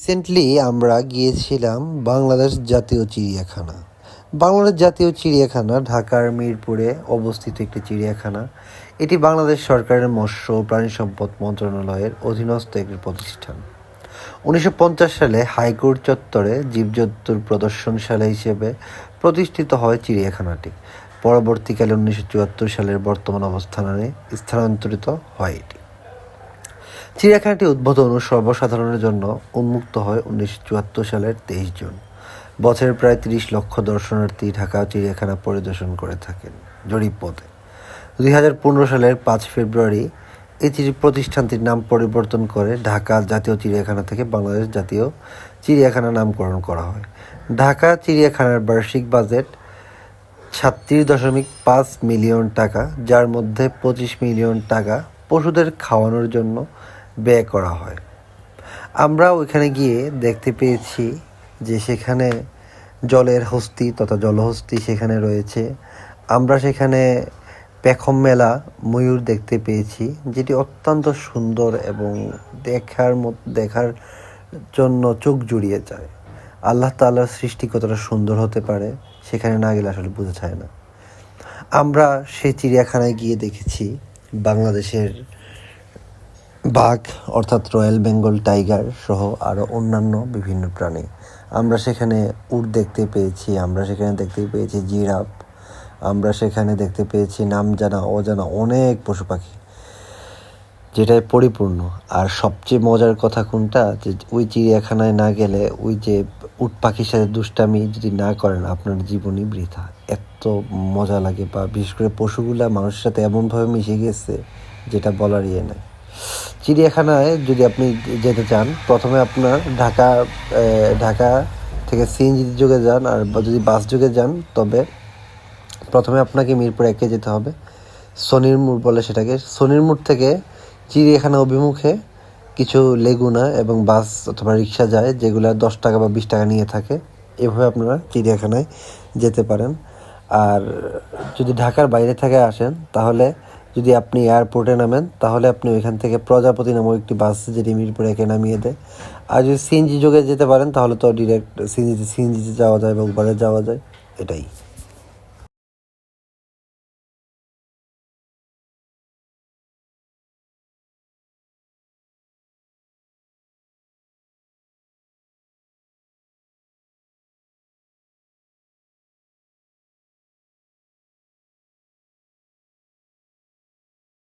Recently আমরা গিয়েছিলাম বাংলাদেশ জাতীয় চিড়িয়াখানা। বাংলাদেশ জাতীয় চিড়িয়াখানা, ঢাকার মিরপুরে অবস্থিত একটি চিড়িয়াখানা। এটি বাংলাদেশ সরকারের মৎস্য ও প্রাণী সম্পদ মন্ত্রণালয়ের অধীনস্থ একটি প্রতিষ্ঠান। উনিশশো পঞ্চাশ সালে হাইকোর্ট চত্বরে জীবজন্তুর প্রদর্শনশালা হিসেবে প্রতিষ্ঠিত হয় চিড়িয়াখানাটি। পরবর্তীকালে উনিশশো চুয়াত্তর সালের বর্তমান অবস্থানে স্থানান্তরিত হয় এটি। চিড়িয়াখানাটি উদ্বোধন ও সর্বসাধারণের জন্য উন্মুক্ত হয় উনিশশো চুয়াত্তর সালের তেইশ জুন। বছরের প্রায় তিরিশ লক্ষ দর্শনার্থী ঢাকা চিড়িয়াখানা পরিদর্শন করে থাকেন জরিপ পথে দুই হাজার পনেরো সালের পাঁচ ফেব্রুয়ারি এই প্রতিষ্ঠানটির নাম পরিবর্তন করে ঢাকা জাতীয় চিড়িয়াখানা থেকে বাংলাদেশ জাতীয় চিড়িয়াখানা নামকরণ করা হয়। ঢাকা চিড়িয়াখানার বার্ষিক বাজেট ছাত্রিশ দশমিক পাঁচ মিলিয়ন টাকা, যার মধ্যে পঁচিশ মিলিয়ন টাকা পশুদের খাওয়ানোর জন্য ব্যয় করা হয়। আমরা ওইখানে গিয়ে দেখতে পেয়েছি যে সেখানে জলের হস্তি তথা জলহস্তি সেখানে রয়েছে। আমরা সেখানে পেখম মেলা, ময়ূর দেখতে পেয়েছি, যেটি অত্যন্ত সুন্দর এবং দেখার মত, দেখার জন্য চোখ জুড়িয়ে যায়। আল্লাহ তাআলার সৃষ্টি কতটা সুন্দর হতে পারে সেখানে না গেলে আসলে বোঝা যায় না। আমরা সেই চিড়িয়াখানায় গিয়ে দেখেছি বাংলাদেশের বাঘ, অর্থাৎ রয়্যাল বেঙ্গল টাইগার সহ আরও অন্যান্য বিভিন্ন প্রাণী। আমরা সেখানে উট দেখতে পেয়েছি, আমরা সেখানে দেখতে পেয়েছি জিরাফ, আমরা সেখানে দেখতে পেয়েছি নাম জানা অজানা অনেক পশু পাখি, যেটাই পরিপূর্ণ। আর সবচেয়ে মজার কথা কোনটা? যে ওই চিড়িয়াখানায় না গেলে ওই যে উট পাখির সাথে দুষ্টামি যদি না করেন, আপনার জীবনই বৃথা। এত মজা লাগে বা বিশেষ করে পশুগুলা মানুষের সাথে এমনভাবে মিশে গেছে, যেটা বলার ইয়ে নাই। চিড়িয়াখানায় যদি আপনি যেতে চান, প্রথমে আপনার ঢাকা ঢাকা থেকে সিএনজি যোগে যান আর যদি বাস যোগে যান, তবে প্রথমে আপনাকে মিরপুর একে যেতে হবে। সনির মোড় বলে সেটাকে। সনির মোড় থেকে চিড়িয়াখানা অভিমুখে কিছু লেগুনা এবং বাস অথবা রিক্সা যায়, যেগুলো দশ টাকা বা বিশ টাকা নিয়ে থাকে। এভাবে আপনারা চিড়িয়াখানায় যেতে পারেন। আর যদি ঢাকার বাইরে থেকে আসেন, তাহলে যদি আপনি এয়ারপোর্টে নামেন, তাহলে আপনি ওইখান থেকে প্রজাপতি নামক একটি বাস যেটি মিরপুর একে নামিয়ে দেয়। আর যদি সিএনজি যোগে যেতে পারেন, তাহলে তো ডিরেক্ট সিএনজিতে সিএনজিতে যাওয়া যায় বা উবারে যাওয়া যায়, এটাই।